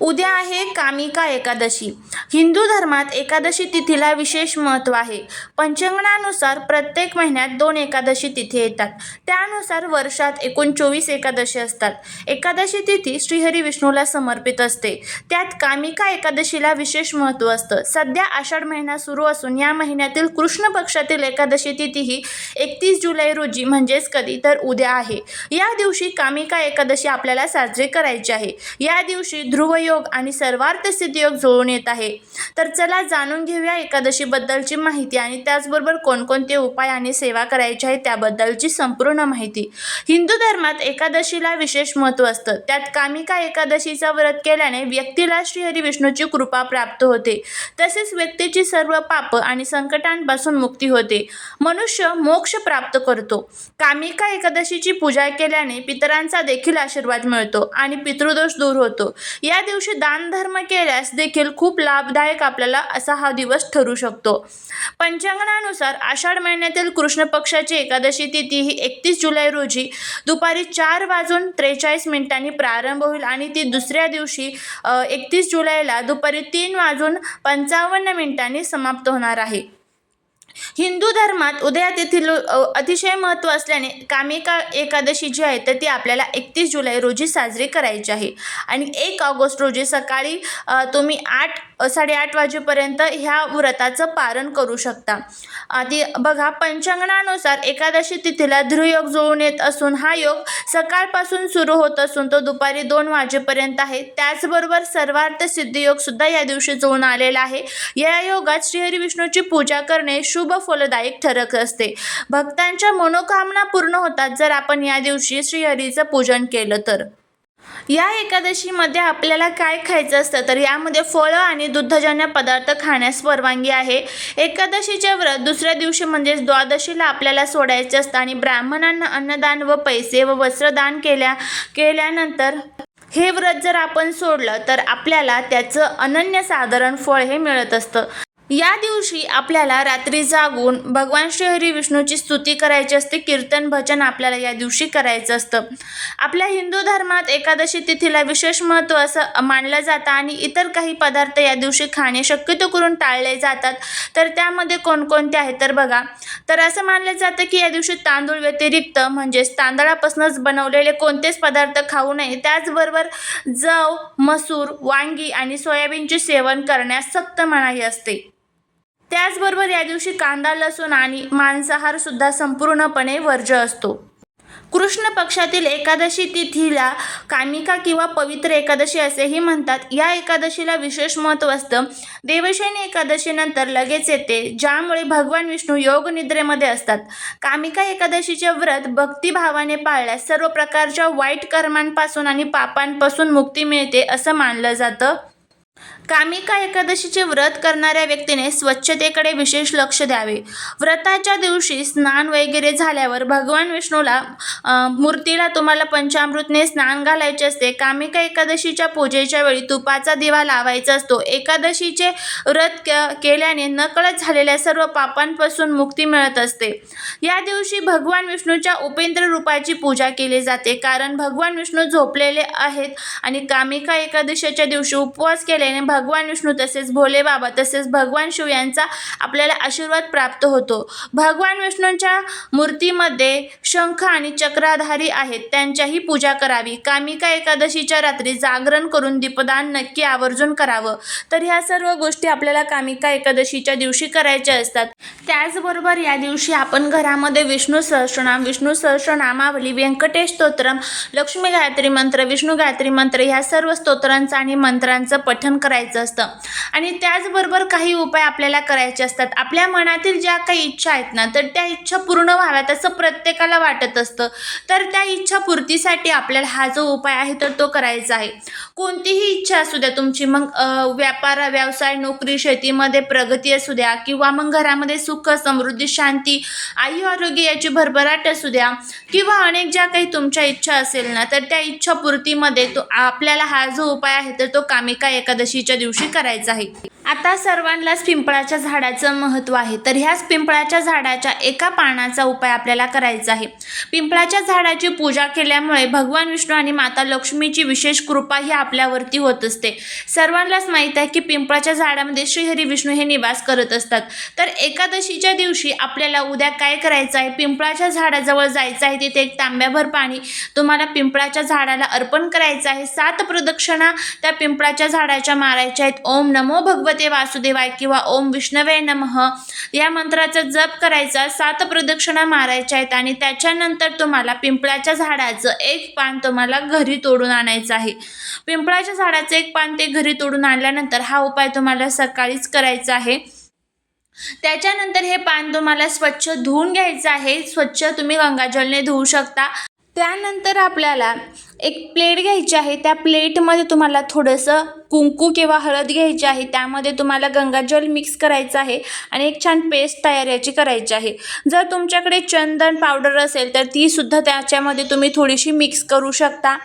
उद्या आहे कामिका एकादशी. हिंदू धर्मात एकादशी तिथीला विशेष महत्त्व आहे. पंचांगणानुसार प्रत्येक महिन्यात दोन एकादशी तिथी येतात. त्यानुसार वर्षात एकूण चोवीस एकादशी असतात. एकादशी तिथी श्रीहरी विष्णूला समर्पित असते. त्यात कामिका एकादशीला विशेष महत्त्व असतं. सध्या आषाढ महिना सुरू असून या महिन्यातील कृष्ण पक्षातील एकादशी तिथी ही एकतीस जुलै रोजी म्हणजेच कधी तर उद्या आहे. या दिवशी कामिका एकादशी आपल्याला साजरी करायची आहे. या दिवशी ध्रुव ध्रुवयोग आणि सर्वार्थ सिद्धियोग जुळून येत आहे. तर चला जाणून घेऊया एकादशीबद्दलची माहिती आणि त्याचबरोबर कोणकोणते उपाय आणि सेवा करायची आहे त्याबद्दलची संपूर्ण माहिती. हिंदू धर्मात एकादशीला विशेष महत्त्व असतं. त्यात कामिका एकादशीचा व्रत केल्याने व्यक्तीला श्रीहरी विष्णूची कृपा प्राप्त होते. तसेच व्यक्तीची सर्व पाप आणि संकटांपासून मुक्ती होते. मनुष्य मोक्ष प्राप्त करतो. कामिका एकादशीची पूजा केल्याने पितरांचा देखील आशीर्वाद मिळतो आणि पितृदोष दूर होतो. या दिवशी दानधर्म केल्यास देखील खूप लाभदायक आपल्याला असा हा दिवस ठरू शकतो. पंचांगणानुसार आषाढ महिन्यातील कृष्ण पक्षाची एकादशी तिथी ही एकतीस जुलै रोजी दुपारी चार वाजून त्रेचाळीस मिनिटांनी प्रारंभ होईल आणि ती दुसऱ्या दिवशी एकतीस जुलैला दुपारी तीन वाजून पंचावन्न मिनिटांनी समाप्त होणार आहे. हिंदू धर्मात उदया तेथील अतिशय महत्त्व असल्याने कामिका एकादशी जी आहे तर ती आपल्याला एकतीस जुलै रोजी साजरी करायची आहे. आणि एक ऑगस्ट रोजी सकाळी तुम्ही आठ साडेआठ वाजेपर्यंत ह्या व्रताचं पारण करू शकता. आधी बघा पंचांगणानुसार एकादशी तिथीला ध्रुयोग जुळून येत असून हा योग सकाळपासून सुरू होत असून तो दुपारी दोन वाजेपर्यंत आहे. त्याचबरोबर सर्वार्थ सिद्धियोग सुद्धा या दिवशी जुळून आलेला आहे. या योगात श्रीहरी विष्णूची पूजा करणे शुभ फलदायक ठरत असते. भक्तांच्या मनोकामना पूर्ण होतात जर आपण या दिवशी श्रीहरीचं पूजन केलं तर. या एकादशीमध्ये आपल्याला काय खायचं असतं? तर यामध्ये फळं आणि दुग्धजन्य पदार्थ खाण्यास परवानगी आहे. एकादशीचे व्रत दुसऱ्या दिवशी म्हणजेच द्वादशीला आपल्याला सोडायचे असतं आणि ब्राह्मणांना अन्नदान व पैसे व वस्त्रदान केल्या केल्यानंतर हे व्रत जर आपण सोडलं तर आपल्याला त्याचं अनन्यसाधारण फळ हे मिळत असतं. या दिवशी आपल्याला रात्री जागून भगवान श्रीहरी विष्णूची स्तुती करायची असते कीर्तन भजन आपल्याला या दिवशी करायचं असतं. आपल्या हिंदू धर्मात एकादशी तिथीला विशेष महत्त्व असं मानलं जातं आणि इतर काही पदार्थ या दिवशी खाणे शक्यतो करून टाळले जातात. तर त्यामध्ये कोणकोणते आहेत तर बघा. तर असं मानलं जातं की या दिवशी तांदूळ व्यतिरिक्त म्हणजेच तांदळापासूनच बनवलेले कोणतेच पदार्थ खाऊ नये. त्याचबरोबर जव मसूर वांगी आणि सोयाबीनचे सेवन करण्यास सक्त मनाई असते. त्याचबरोबर या दिवशी कांदा लसूण आणि मांसाहार सुद्धा संपूर्णपणे वर्ज्य असतो. कृष्ण पक्षातील एकादशी तिथीला कामिका किंवा पवित्र एकादशी असेही म्हणतात. या एकादशीला विशेष महत्त्व असतं. देवशयनी एकादशीनंतर लगेच येते ज्यामुळे भगवान विष्णू योग निद्रेमध्ये असतात. कामिका एकादशीचे व्रत भक्तिभावाने पाळल्यास सर्व प्रकारच्या वाईट कर्मांपासून आणि पापांपासून मुक्ती मिळते असं मानलं जातं. कामिका एकादशीचे व्रत करणाऱ्या व्यक्तीने स्वच्छतेकडे विशेष लक्ष द्यावे. व्रताच्या दिवशी स्नान वगैरे झाल्यावर भगवान विष्णूला मूर्तीला तुम्हाला पंचामृतने स्नान घालायचे असते. कामिका एकादशीच्या पूजेच्या वेळी तुपाचा दिवा लावायचा असतो. एकादशीचे व्रत क केल्याने नकळत झालेल्या सर्व पापांपासून मुक्ती मिळत असते. या दिवशी भगवान विष्णूच्या उपेंद्र रूपाची पूजा केली जाते. कारण भगवान विष्णू झोपलेले आहेत आणि कामिका एकादशीच्या दिवशी उपवास केल्याने भगवान विष्णू तसेच भोले बाबा तसेच भगवान शिव यांचा आपल्याला आशीर्वाद प्राप्त होतो. भगवान विष्णूंच्या मूर्तीमध्ये शंख आणि चक्राधारी आहेत. त्यांच्याही पूजा करावी. कामिका एकादशीच्या रात्री जागरण करून दीपदान नक्की आवर्जून करावं. तर ह्या सर्व गोष्टी आपल्याला कामिका एकादशीच्या दिवशी करायच्या असतात. त्याचबरोबर या दिवशी आपण घरामध्ये विष्णू सहस्रनाम विष्णू सहस्रनामावली व्यंकटेश स्तोत्रम लक्ष्मी गायत्री मंत्र विष्णू गायत्री मंत्र ह्या सर्व स्तोत्रांचं आणि मंत्रांचं पठण करायचं असतं. आणि त्याचबरोबर काही उपाय आपल्याला करायचे असतात. आपल्या मनातील ज्या काही इच्छा आहेत ना तर त्या इच्छा पूर्ण व्हाव्यात असं प्रत्येकाला वाटत असतं. तर त्या इच्छापूर्तीसाठी आपल्याला हा जो उपाय आहे तर तो करायचा आहे. कोणतीही इच्छा असू द्या तुमची मग व्यापार व्यवसाय नोकरी शेतीमध्ये प्रगती असू द्या किंवा मग घरामध्ये सुख समृद्धी शांती आई आरोग्य याची भरभराट असू द्या किंवा अनेक ज्या काही तुमच्या इच्छा असेल ना तर त्या इच्छापूर्तीमध्ये तो आपल्याला हा जो उपाय आहे तर तो कामिका एकादशीच्या दिवशी करायचा आहे. आता सर्वांनाच पिंपळाच्या झाडाचं महत्त्व आहे. तर ह्याच पिंपळाच्या झाडाच्या एका पानाचा उपाय आपल्याला करायचा आहे. पिंपळाच्या झाडाची पूजा केल्यामुळे भगवान विष्णू आणि माता लक्ष्मीची विशेष कृपा ही आपल्यावरती होत असते. सर्वांनाच माहीत आहे की पिंपळाच्या झाडामध्ये श्रीहरी विष्णू हे निवास करत असतात. तर एकादशीच्या दिवशी आपल्याला उद्या काय करायचं आहे? पिंपळाच्या झाडाजवळ जायचं आहे तिथे एक तांब्याभर पाणी तुम्हाला पिंपळाच्या झाडाला अर्पण करायचं आहे. सात प्रदक्षिणा त्या पिंपळाच्या झाडाच्या मारायच्या आहेत. ओम नमो भगवत. वासुदेवाय किंवा ओम विष्णवे नमः या मंत्राचा जप करायचा सात प्रदक्षिणा मारायच्या आहेत आणि त्याच्यानंतर तुम्हाला पिंपळाच्या झाडाचं एक पान तुम्हाला घरी तोडून आणायचं आहे. पिंपळाच्या झाडाचं एक पान ते घरी तोडून आणल्यानंतर हा उपाय तुम्हाला सकाळीच करायचा आहे. त्याच्यानंतर हे पान तुम्हाला स्वच्छ धुवून घ्यायचं आहे. स्वच्छ तुम्ही गंगाजलने धुवू शकता. त्यानंतर आपल्याला एक प्लेट घ्यायची आहे. त्या प्लेटमध्ये तुम्हाला थोडंसं कुंकू किंवा हळद घ्यायची आहे. त्यामध्ये तुम्हाला गंगाजल मिक्स करायचं आहे आणि एक छान पेस्ट तयार याची करायची आहे. जर तुमच्याकडे चंदन पावडर असेल तर तीसुद्धा त्याच्यामध्ये तुम्ही थोडीशी मिक्स करू शकता.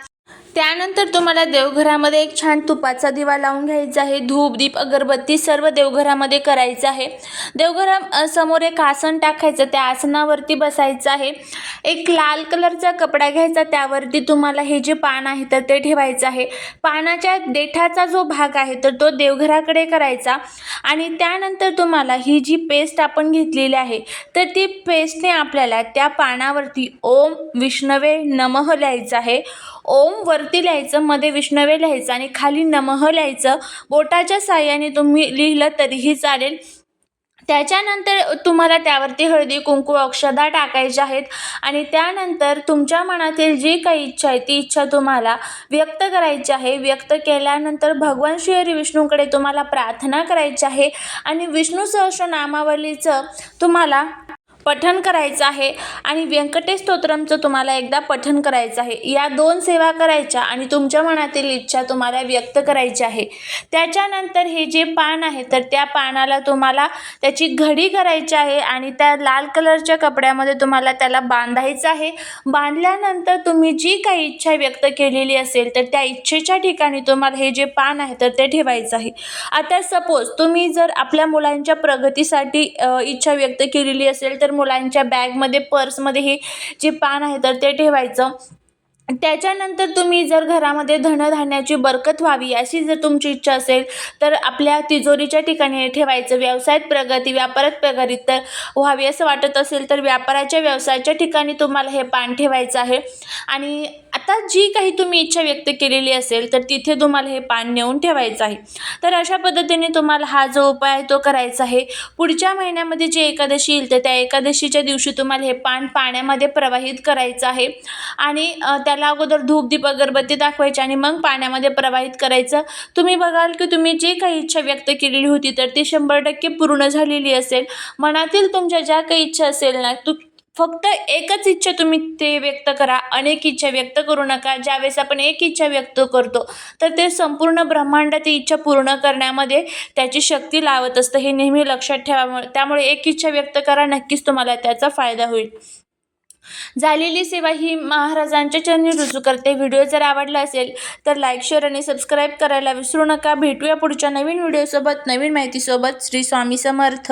त्यानंतर तुम्हाला देवघरामध्ये एक छान तुपाचा दिवा लावून घ्यायचा आहे. धूप दीप अगरबत्ती सर्व देवघरामध्ये करायचं आहे. देवघरा समोर एक आसन टाकायचं त्या आसनावरती बसायचं आहे. एक लाल कलरचा कपडा घ्यायचा त्यावरती तुम्हाला हे जे पान आहे तर ते ठेवायचं आहे. पानाच्या देठाचा जो भाग आहे तर तो देवघराकडे करायचा. आणि त्यानंतर तुम्हाला ही जी पेस्ट आपण घेतलेली आहे तर ती पेस्टने आपल्याला त्या पानावरती ओम विष्णवे नमः लिहायचं आहे. ओम वरती लिहायचं मध्ये विष्णवे लिहायचं आणि खाली नमः लिहायचं. बोटाच्या साह्याने तुम्ही लिहिलं तरीही चालेल. त्याच्यानंतर तुम्हाला त्यावरती हळदी कुंकू अक्षदा टाकायच्या आहेत आणि त्यानंतर तुमच्या मनातील जी काही इच्छा आहे ती इच्छा तुम्हाला व्यक्त करायची आहे. व्यक्त केल्यानंतर भगवान श्री हरी विष्णूकडे तुम्हाला प्रार्थना करायची आहे आणि विष्णू सहस्रनामावलीचं तुम्हाला पठण करायचं आहे आणि व्यंकटेश स्तोत्रमचं तुम्हाला एकदा पठण करायचं आहे. या दोन सेवा करायच्या आणि तुमच्या मनातील इच्छा तुम्हाला व्यक्त करायची आहे. त्याच्यानंतर हे जे पान आहे तर त्या पानाला तुम्हाला त्याची घडी करायची आहे आणि त्या लाल कलरच्या कपड्यामध्ये तुम्हाला त्याला बांधायचं आहे. बांधल्यानंतर तुम्ही जी काही इच्छा व्यक्त केलेली असेल तर त्या इच्छेच्या ठिकाणी तुम्हाला हे जे पान आहे तर ते ठेवायचं आहे. आता सपोज तुम्ही जर आपल्या मुलांच्या प्रगतीसाठी इच्छा व्यक्त केलेली असेल तर मुलांच्या बॅगमध्ये पर्समध्ये हे जे पान आहे तर ते ठेवायचं. त्याच्यानंतर तुम्ही जर घरामध्ये धनधान्याची बरकत व्हावी अशी जर तुमची इच्छा असेल तर आपल्या तिजोरीच्या ठिकाणी हे ठेवायचं. व्यवसायात प्रगती व्यापारात प्रगती तर व्हावी असं वाटत असेल तर व्यापाराच्या व्यवसायाच्या ठिकाणी तुम्हाला हे पान ठेवायचं आहे. आणि आता जी काही तुम्ही इच्छा व्यक्त केलेली असेल तर तिथे तुम्हाला हे पान नेऊन ठेवायचं आहे. तर अशा पद्धतीने तुम्हाला हा जो उपाय आहे तो करायचा आहे. पुढच्या महिन्यामध्ये जी एकादशी येईल तर त्या एकादशीच्या दिवशी तुम्हाला हे पान पाण्यामध्ये प्रवाहित करायचं आहे. आणि त्याला अगोदर धूप दीप अगरबत्ती दाखवायची आणि मग पाण्यामध्ये प्रवाहित करायचं. तुम्ही बघाल की तुम्ही जी काही इच्छा व्यक्त केलेली होती तर ती शंभर टक्के पूर्ण झालेली असेल. मनातील तुमच्या ज्या काही इच्छा असेल ना तू फक्त एकच इच्छा तुम्ही ते व्यक्त करा अनेक इच्छा व्यक्त करू नका. ज्यावेळेस आपण एक इच्छा व्यक्त करतो तर ते संपूर्ण ब्रह्मांड ती इच्छा पूर्ण करण्यामध्ये त्याची शक्ती लावत असतं. हे नेहमी लक्षात ठेवा त्यामुळे एक इच्छा व्यक्त करा नक्कीच तुम्हाला त्याचा फायदा होईल. झालेली सेवा ही महाराजांच्या चरणी रुजू करते. व्हिडिओ जर आवडला असेल तर लाईक शेअर आणि सबस्क्राईब करायला विसरू नका. भेटूया पुढच्या नवीन व्हिडिओसोबत. नवीन माहितीसोबत श्री स्वामी समर्थ.